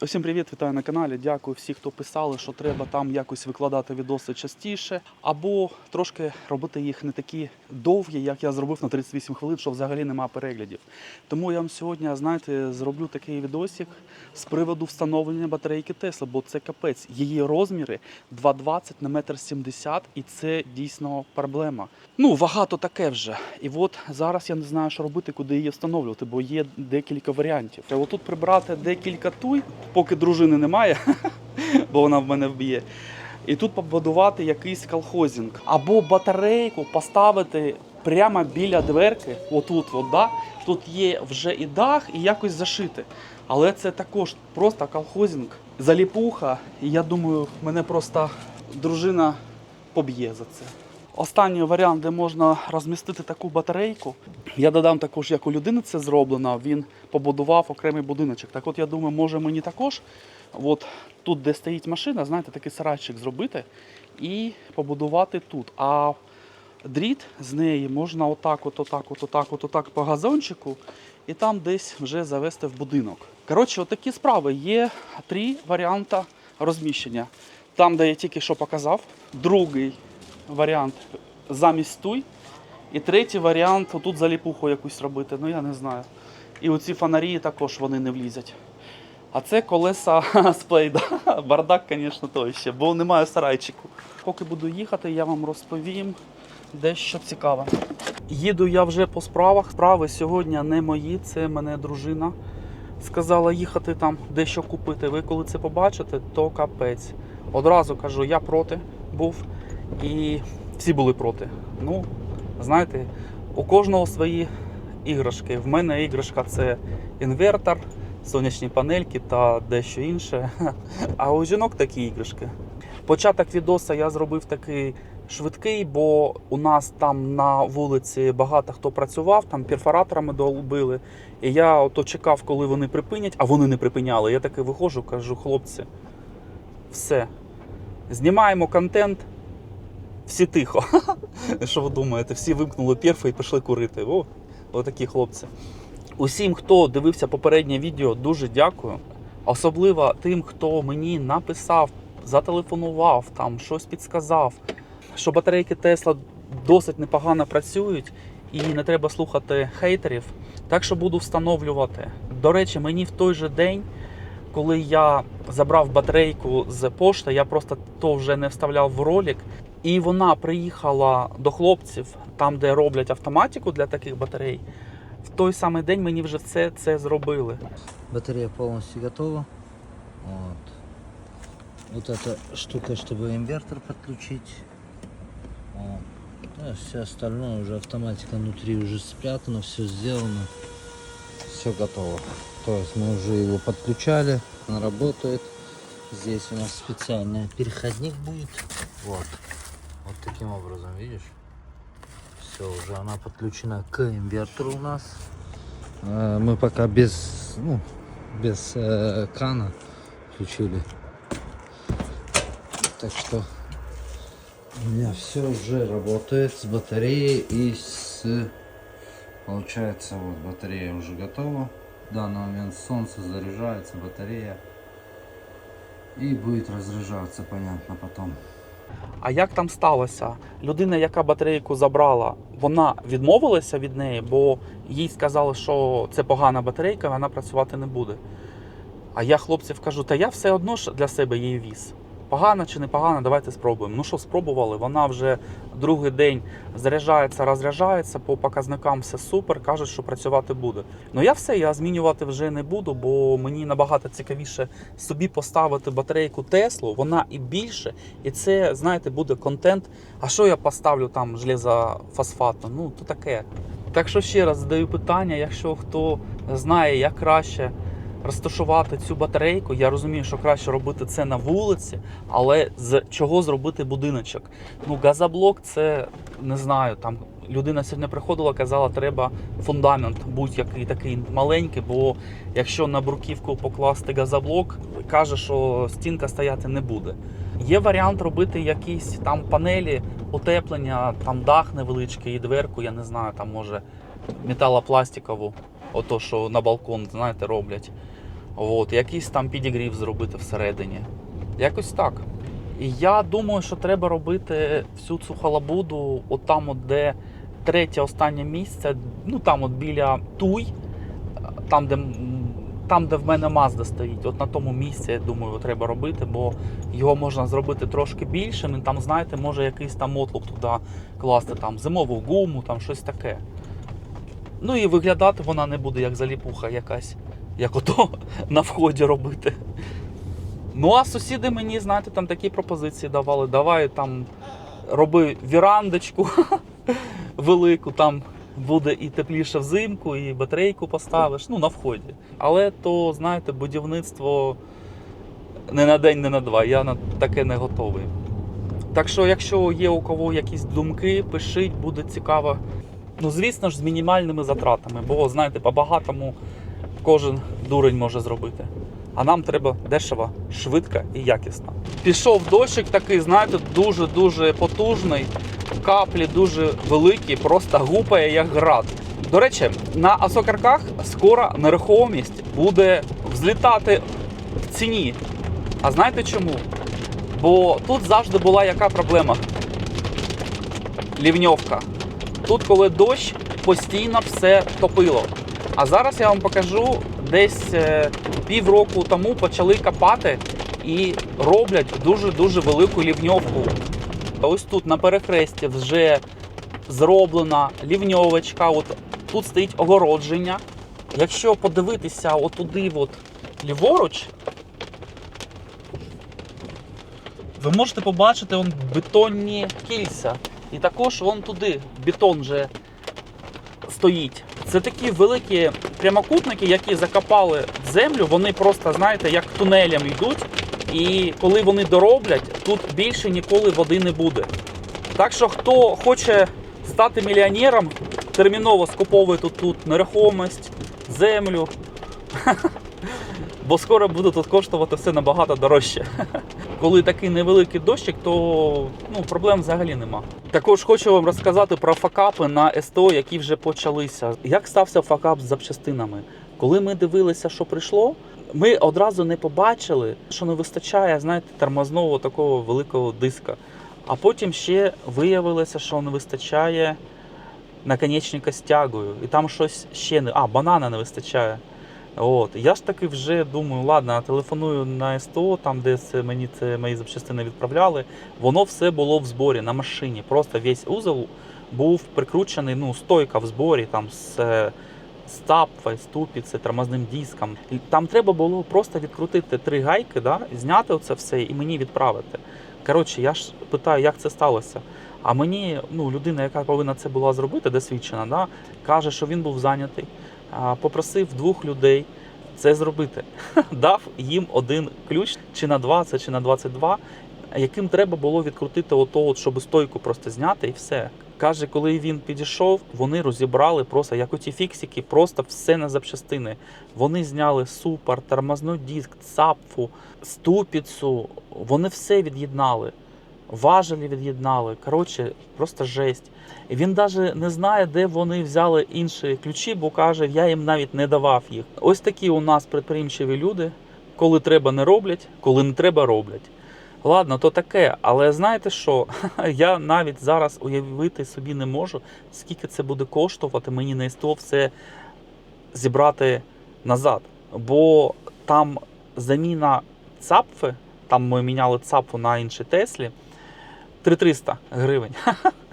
Усім привіт, вітаю на каналі. Дякую всім, хто писали, що треба там якось викладати відоси частіше, або трошки робити їх не такі довгі, як я зробив на 38 хвилин, що взагалі нема переглядів. Тому я вам сьогодні, знаєте, зроблю такий відосик з приводу встановлення батарейки Tesla, бо це капець. Її розміри 2,20 на 1,70 м, і це дійсно проблема. Ну, вага то таке вже. І от зараз я не знаю, що робити, куди її встановлювати, бо є декілька варіантів. Треба тут прибрати декілька туй, поки дружини немає, бо вона в мене вб'є. І тут побудувати якийсь колхозінг. Або батарейку поставити прямо біля дверки, отут, от, да? тут є вже і дах, і якось зашити. Але це також просто колхозінг, заліпуха. І я думаю, мене просто дружина поб'є за це. Останній варіант, де можна розмістити таку батарейку. Я додам також, як у людини це зроблено. Він побудував окремий будиночок. Так от я думаю, може мені також, от тут, де стоїть машина, знаєте, такий сарайчик зробити і побудувати тут. А дріт з неї можна отак, от, отак, от, отак, от, отак по газончику, і там десь вже завести в будинок. Коротше, отакі справи. Є три варіанти розміщення. Там, де я тільки що показав, другий варіант замість туй. І третій варіант тут заліпуху якусь робити, ну я не знаю. І оці фонарі також вони не влізять. А це колеса з. Бардак, звісно, той ще, бо немає сарайчику. Поки буду їхати, я вам розповім дещо цікаве. Їду я вже по справах. Справи сьогодні не мої, це мене дружина. Сказала їхати там дещо купити. Ви коли це побачите, то капець. Одразу кажу, я проти був. І всі були проти. Ну, знаєте, у кожного свої іграшки. В мене іграшка це інвертор, сонячні панельки та дещо інше. А у жінок такі іграшки. Початок відоса я зробив такий швидкий, бо у нас там на вулиці багато хто працював, там перфораторами долбили. І я ото чекав, коли вони припинять, а вони не припиняли. Я таки виходжу, кажу, хлопці, все. Знімаємо контент, всі тихо. Що ви думаєте? Всі вимкнули перфи і пішли курити. О, отакі хлопці. Усім, хто дивився попереднє відео, дуже дякую. Особливо тим, хто мені написав, зателефонував, там щось підсказав, що батарейки Тесла досить непогано працюють і не треба слухати хейтерів. Так що буду встановлювати. До речі, мені в той же день коли я забрав батарейку з пошти, я просто то вже не вставляв в ролик. І вона приїхала до хлопців, там, де роблять автоматику для таких батарей. В той самий день мені вже все це зробили. Батарея полностью готова. Вот. Вот эта штука, чтобы инвертор подключить. Вот. Ну, все остальное уже автоматика внутри уже спрятано, все сделано. Все готово. То есть мы уже его подключали, он работает. Здесь у нас специальный переходник будет. Вот. Вот таким образом, видишь? Все, уже она подключена к инвертору у нас. Э, Мы пока без, ну, без э, крана включили. Так что у меня все уже работает с батареей и с... Получается, вот батарея уже готова. В данный момент солнце заряжается, батарея. И будет разряжаться, понятно, потом. А як там сталося? Людина, яка батарейку забрала, вона відмовилася від неї, бо їй сказали, що це погана батарейка, вона працювати не буде. А я хлопців кажу, та я все одно ж для себе її віз. Погана чи не погана, давайте спробуємо. Ну що, спробували, вона вже другий день заряджається, розряджається, по показникам все супер, кажуть, що працювати буде. Ну я все, я змінювати вже не буду, бо мені набагато цікавіше собі поставити батарейку Теслу, вона і більше, і це, знаєте, буде контент. А що я поставлю там железофосфатну? Ну, то таке. Так що ще раз задаю питання, якщо хто знає, як краще розташувати цю батарейку, я розумію, що краще робити це на вулиці, але з чого зробити будиночок? Ну, газоблок це не знаю. Там людина сьогодні приходила, казала, треба фундамент будь-який такий маленький, бо якщо на бруківку покласти газоблок, каже, що стінка стояти не буде. Є варіант робити якісь там панелі, утеплення, там дах невеличкий і дверку, я не знаю, там може металопластикову, ото що на балкон, знаєте, роблять. От, якийсь там підігрів зробити всередині. Якось так. І я думаю, що треба робити всю цю халабуду, от там, от де третє останнє місце, ну там от біля Туй, там, де, там, де в мене Мазда стоїть, от на тому місці, я думаю, треба робити, бо його можна зробити трошки більшим, і там, знаєте, може якийсь там отлук туди класти, там зимову гуму, там щось таке. Ну і виглядати вона не буде як заліпуха якась, як ото на вході робити. Ну, а сусіди мені, знаєте, там такі пропозиції давали. Давай там роби вірандочку велику, там буде і тепліше взимку, і батарейку поставиш, ну, на вході. Але то, знаєте, будівництво не на день, не на два. Я на таке не готовий. Так що, якщо є у кого якісь думки, пишіть, буде цікаво. Ну, звісно ж, з мінімальними затратами, бо, знаєте, по-багатому кожен дурень може зробити. А нам треба дешево, швидко і якісно. Пішов дощик такий, знаєте, дуже-дуже потужний. Каплі дуже великі, просто гупає як град. До речі, на Асокарках скоро нерухомість буде взлітати в ціні. А знаєте чому? Бо тут завжди була яка проблема? Лівньовка. Тут, коли дощ, постійно все топило. А зараз я вам покажу, десь е, півроку тому почали копати і роблять дуже-дуже велику лівньовку. Ось тут на перехресті вже зроблена лівньовочка. От тут стоїть огородження. Якщо подивитися отуди, от ліворуч, ви можете побачити вон, бетонні кільця. І також вон туди бетон вже стоїть. Це такі великі прямокутники, які закопали землю. Вони просто, знаєте, як тунелям йдуть. І коли вони дороблять, тут більше ніколи води не буде. Так що, хто хоче стати мільйонером, терміново скуповує тут, тут нерухомість, землю. Бо скоро буде тут коштувати все набагато дорожче. Коли такий невеликий дощик, то ну, проблем взагалі нема. Також хочу вам розказати про факапи на СТО, які вже почалися. Як стався факап з запчастинами? Коли ми дивилися, що прийшло, ми одразу не побачили, що не вистачає, знаєте, тормозного такого великого диска. А потім ще виявилося, що не вистачає наконечника з тягою. І там щось ще не. А, банана не вистачає. От. Я ж таки вже думаю, ладно, телефоную на СТО, там, де це мені це мої запчастини відправляли. Воно все було в зборі на машині. Просто весь узел був прикручений, ну, стойка в зборі там з стапфою, ступіці, тормозним диском. Там треба було просто відкрутити три гайки, да, зняти оце все і мені відправити. Коротше, я ж питаю, як це сталося. А мені ну, людина, яка повинна це була зробити, досвідчена, да, каже, що він був зайнятий, попросив двох людей це зробити. Дав їм один ключ, чи на 20, чи на 22, яким треба було відкрутити ото, от, щоб стойку просто зняти і все. Каже, коли він підійшов, вони розібрали просто як оті фіксики, просто все на запчастини. Вони зняли супер, тормозний диск, цапфу, ступіцу. Вони все від'єднали. Важелі від'єднали. Коротше, просто жесть. Він навіть не знає, де вони взяли інші ключі, бо каже, я їм навіть не давав їх. Ось такі у нас предприємчиві люди. Коли треба, не роблять, коли не треба, роблять. Ладно, то таке, але знаєте що? Я навіть зараз уявити собі не можу, скільки це буде коштувати мені на СТО все зібрати назад. Бо там заміна цапфи, там ми міняли цапфу на іншій Теслі 3300 гривень.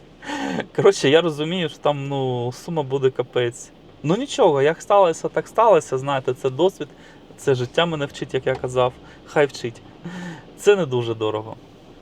Коротше, я розумію, що там ну, сума буде капець. Ну нічого, як сталося, так сталося. Знаєте, це досвід, це життя мене вчить, як я казав. Хай вчить. Це не дуже дорого.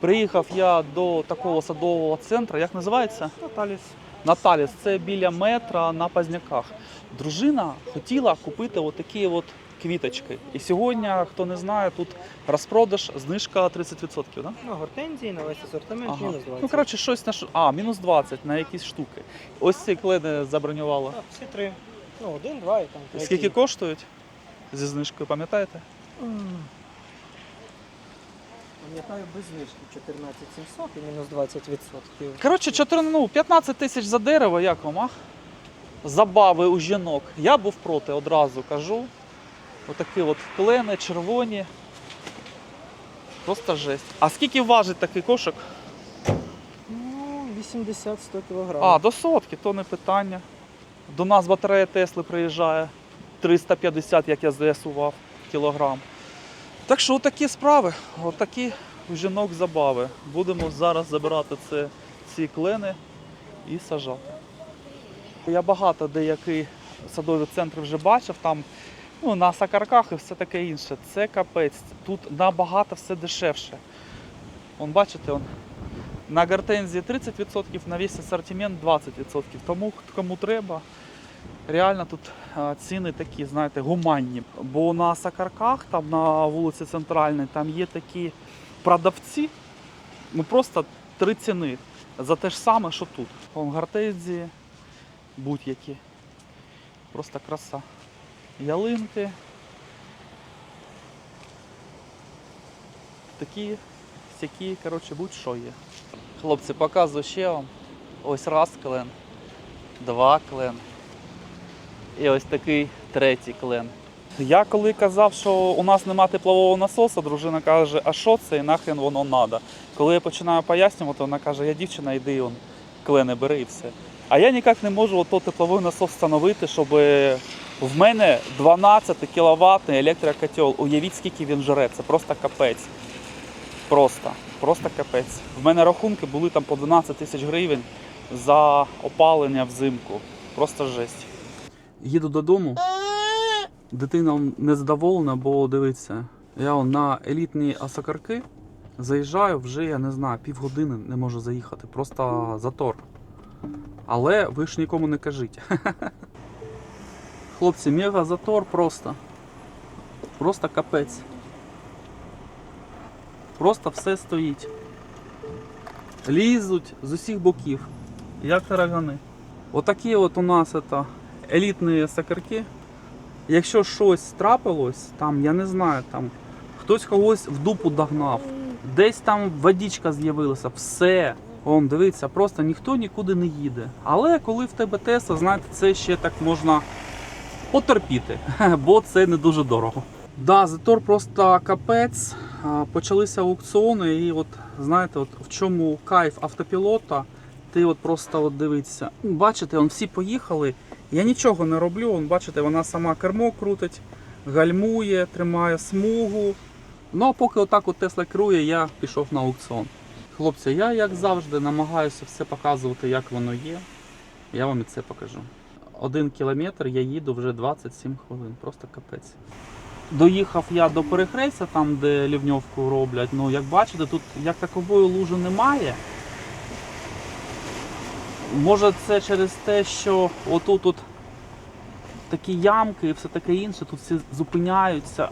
Приїхав я до такого садового центру, як називається? Наталіс. Наталіс, це біля метра на Пазняках. Дружина хотіла купити отакі от квіточки. І сьогодні, хто не знає, тут розпродаж, знижка 30%, да? Ну, гортензії на весь асортимент Ага. мінус 20. Ну, коротше, щось на ш- А, мінус 20 на якісь штуки. Ось ці клени забронювала. Так, всі три. Ну, один, два і там третій. Скільки коштують зі знижкою, пам'ятаєте? Пам'ятаю, без знижки 14 700 і мінус 20%. Коротше, 4, ну, 15 тисяч за дерево, як вам, а? Забави у жінок. Я був проти, одразу кажу. Отакі от клени, червоні. Просто жесть. А скільки важить такий кошик? Ну, 80-100 кг. А, до сотки, то не питання. До нас батарея Тесли приїжджає 350, як я з'ясував, кілограм. Так що отакі справи, отакі у жінок забави. Будемо зараз забирати це, ці клени і сажати. Я багато деякі садові центри вже бачив, там ну, на сакарках і все таке інше. Це капець. Тут набагато все дешевше. Вон, бачите, он, на гортензії 30%, на весь асортимент 20%. Тому кому треба, реально тут ціни такі, знаєте, гуманні. Бо на сакарках, там на вулиці Центральній, там є такі продавці, ну просто три ціни за те ж саме, що тут. Вон гортензії, будь-які. Просто краса. Ялинки. Такі, всякі, коротше, будь-що є. Хлопці, показую ще вам. Ось раз клен, два клен. І ось такий третій клен. Я коли казав, що у нас нема теплового насосу, дружина каже, а що це і нахрен воно треба. Коли я починаю пояснювати, вона каже, я дівчина, йди он, клени бери і все. А я ніяк не можу ото тепловий насос встановити, щоб в мене 12 кВт електрокотел. Уявіть, скільки він жре, це просто капець. Просто, просто капець. В мене рахунки були там по 12 тисяч гривень за опалення взимку. Просто жесть. Їду додому. Дитина незадоволена, бо дивиться, я на елітні асакарки заїжджаю вже, я не знаю, півгодини не можу заїхати. Просто затор. Але ви ж нікому не кажіть. Хлопці, мега затор просто. Просто капець. Просто все стоїть. Лізуть з усіх боків, як тарагани. Отакі от у нас это, елітні сакарки. Якщо щось трапилось, там, я не знаю, там хтось когось в дупу догнав, десь там водичка з'явилася, все. Он, дивіться, просто ніхто нікуди не їде. Але коли в тебе Тесла, знаєте, це ще так можна потерпіти, бо це не дуже дорого. Да, затор просто капець. Почалися аукціони, і от знаєте, от в чому кайф автопілота, ти от просто от дивишся. Ну, Бачите, он всі поїхали. Я нічого не роблю. Он, бачите, вона сама кермо крутить, гальмує, тримає смугу. Ну а поки отак от Тесла керує, я пішов на аукціон. Хлопці, я як завжди намагаюся все показувати, як воно є. Я вам і це покажу. Один кілометр я їду вже 27 хвилин, просто капець. Доїхав я до перехрестя, там де лівньовку роблять. Ну, як бачите, тут як такової лужи немає. Може це через те, що отут тут такі ямки і все таке інше, тут всі зупиняються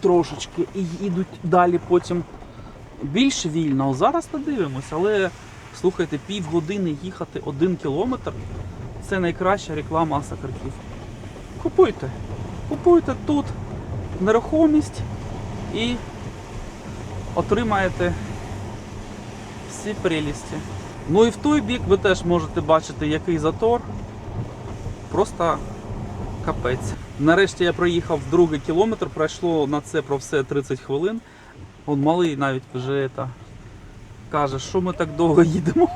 трошечки і їдуть далі потім більш вільно. Зараз подивимось, але слухайте, півгодини їхати один кілометр це найкраща реклама Асакарків. Купуйте. Купуйте тут нерухомість і отримаєте всі прелісті. Ну і в той бік ви теж можете бачити, який затор. Просто капець. Нарешті я проїхав другий кілометр, пройшло на це про все 30 хвилин. Он малий навіть вже та, каже, що ми так довго їдемо.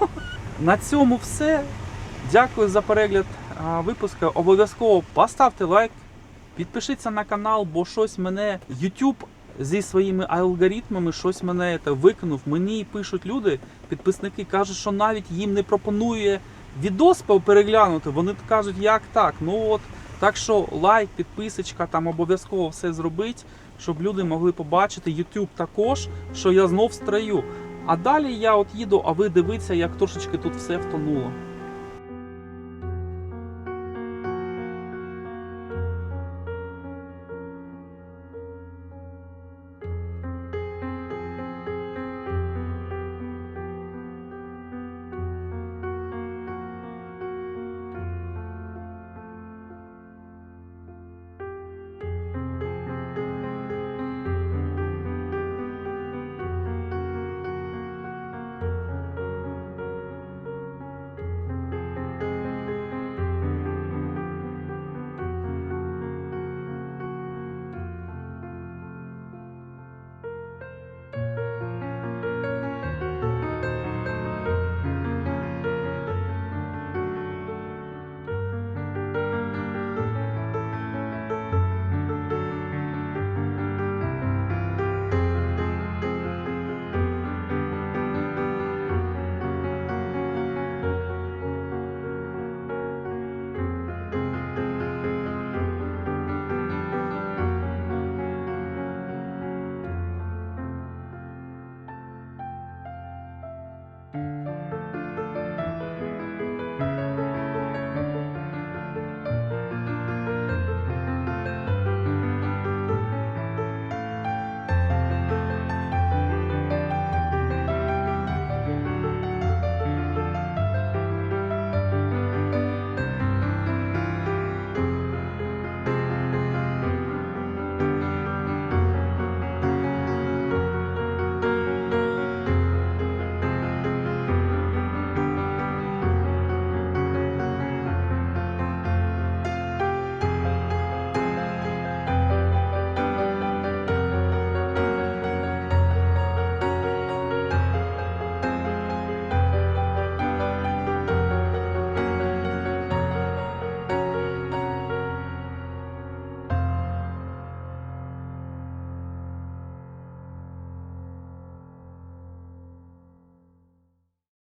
На цьому все. Дякую за перегляд випуску. Обов'язково поставте лайк, підпишіться на канал, бо щось мене YouTube зі своїми алгоритмами щось мене це, викинув. Мені пишуть люди, підписники, кажуть, що навіть їм не пропонує відос переглянути. Вони кажуть, як так. Ну от. Так що лайк, підписочка, там обов'язково все зробить, щоб люди могли побачити. YouTube також, що я знов строю. А далі я от їду, а ви дивіться, як трошечки тут все втонуло.